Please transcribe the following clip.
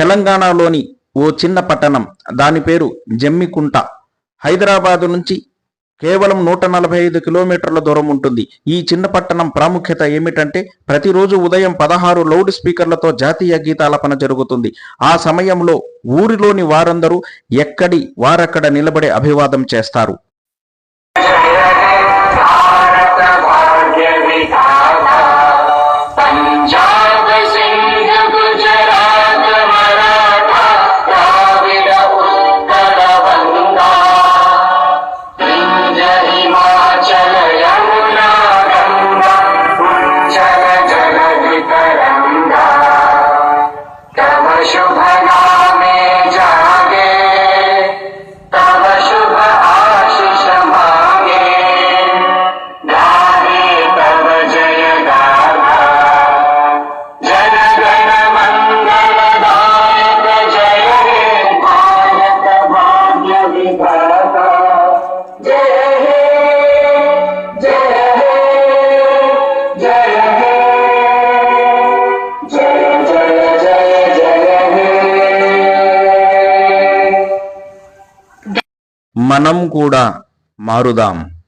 తెలంగాణలోని ఓ చిన్న పట్టణం. దాని పేరు జమ్మికుంట. హైదరాబాదు నుంచి కేవలం నూట నలభై ఐదు కిలోమీటర్ల దూరం ఉంటుంది. ఈ చిన్న పట్టణం ప్రాముఖ్యత ఏమిటంటే ప్రతిరోజు ఉదయం పదహారు లౌడ్ స్పీకర్లతో జాతీయ గీతాలపన జరుగుతుంది. ఆ సమయంలో ఊరిలోని వారందరూ ఎక్కడి వారక్కడ నిలబడి అభివాదం చేస్తారు. మనం కూడా మారుదాం.